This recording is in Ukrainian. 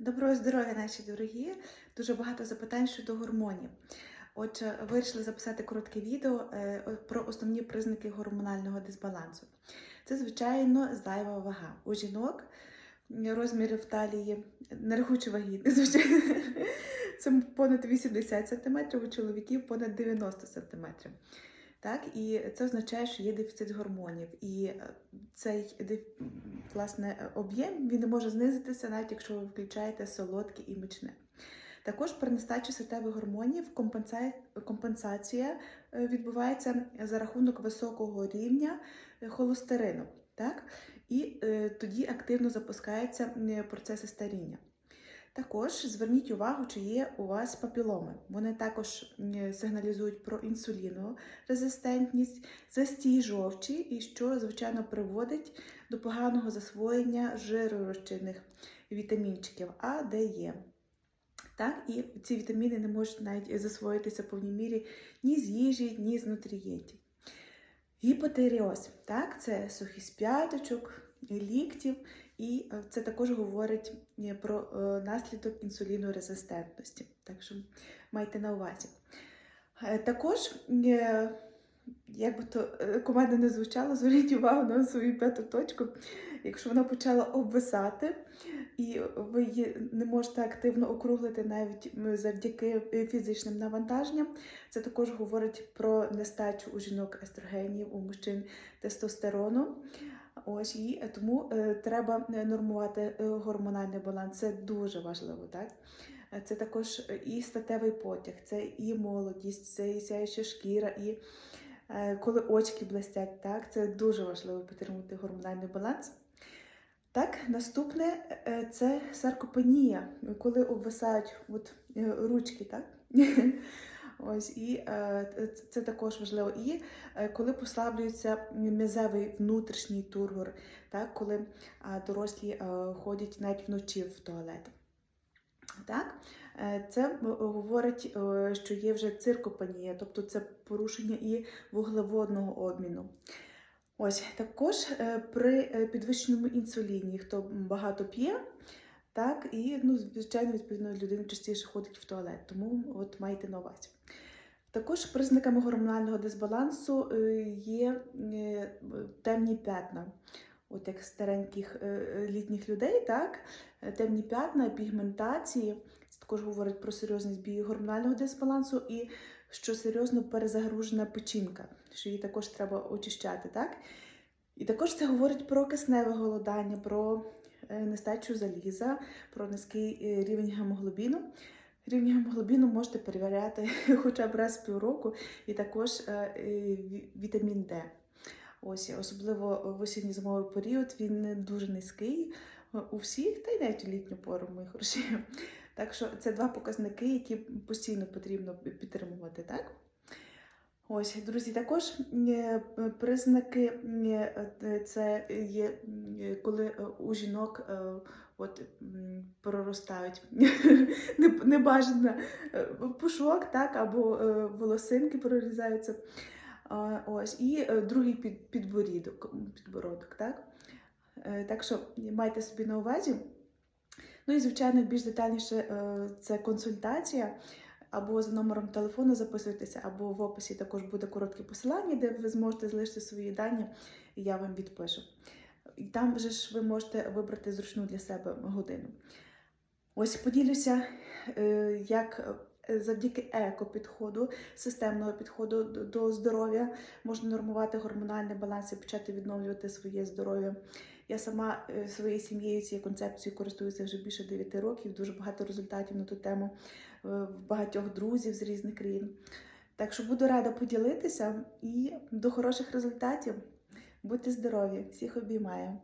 Доброго здоров'я, наші дорогі! Дуже багато запитань щодо гормонів. Отже, вирішили записати коротке відео е, про основні признаки гормонального дисбалансу. Це, звичайно, зайва вага. У жінок розміри в талії, не рахуючи вагітних, звичайно, це понад 80 см, у чоловіків понад 90 см. Так, і це означає, що є дефіцит гормонів. І е, цей власне об'єм він може знизитися, навіть якщо ви включаєте солодке і мучне. Також при нестачі статевих гормонів компенсація е, відбувається за рахунок високого рівня е, холестерину. Так? І тоді активно запускаються процеси старіння. Також зверніть увагу, чи є у вас папіломи. Вони також е, сигналізують про інсулінорезистентність, застій жовчі, і що, звичайно, приводить до поганого засвоєння жиророзчинних вітамінчиків А, Д, Е. Так, і ці вітаміни не можуть навіть засвоїтися в повній мірі ні з їжі, ні з нутрієнтів. Гіпотеріоз, так, це сухість п'яточок, ліктів, і е, це також говорить е, про е, наслідок інсулінорезистентності. Так що майте на увазі. Також, як би то команда не звучала, зверніть увагу на свою п'яту точку. Якщо вона почала обвисати, і ви її не можете активно округлити навіть завдяки фізичним навантаженням, це також говорить про нестачу у жінок естрогенів, у мужчин тестостерону. Ось і тому е, треба е, нормувати е, гормональний баланс. Це дуже важливо, так? Це також і статевий потяг, це і молодість, це і сяюча шкіра, і коли очки блестять, так? Це дуже важливо підтримувати гормональний баланс. Так, наступне це саркопенія, коли обвисають от, ручки, так? Ось і е, це- також важливо. І е, коли послаблюється м'язевий внутрішній тургор, так, коли дорослі е, ходять навіть вночі в туалет. Так? Це говорить, що є вже циркопанія, тобто це порушення і вуглеводного обміну. Ось також при підвищеному інсуліні, хто багато п'є, так, і, ну, звичайно, відповідно, людина частіше ходить в туалет, тому от майте на увазі. Також признаками гормонального дисбалансу е, є е, темні п'ятна. От як стареньких е, літніх людей, так? Темні п'ятна, пігментації. Це також говорить про серйозний збій гормонального дисбалансу і що серйозно перезагружена печінка, що її також треба очищати. Так? І також це говорить про кисневе голодання, про нестачу заліза, про низький е, рівень гемоглобіну. Рівень гемоглобіну можете перевіряти хоча б раз в півроку, і також е, е, ві- вітамін Д. Ось, особливо в осінньо-зимовий період він дуже низький е, у всіх, та й навіть у літню пору, мої хороші. Так що це два показники, які постійно потрібно підтримувати, так? Ось, друзі, також е, признаки е, е, це є, е, коли е, у жінок е, от, проростають не- небажано е, пушок, так, або е, волосинки прорізаються. Ось, і е, другий підборідок, підбородок, так? Е, Так що майте собі на увазі. Ну і, звичайно, більш детальніше е, це консультація. Або за номером телефону записуйтеся, або в описі також буде коротке посилання, де ви зможете залишити свої дані, і я вам відпишу. І там вже ж ви можете вибрати зручну для себе годину. Ось поділюся, е, як завдяки еко-підходу, системного підходу до- до здоров'я можна нормувати гормональний баланс і почати відновлювати своє здоров'я. Я сама е, своєю сім'єю цією концепцією користуюся вже більше 9 років, дуже багато результатів на ту тему е, в багатьох друзів з різних країн. Так що буду рада поділитися і до хороших результатів. Будьте здорові! Всіх обіймаю!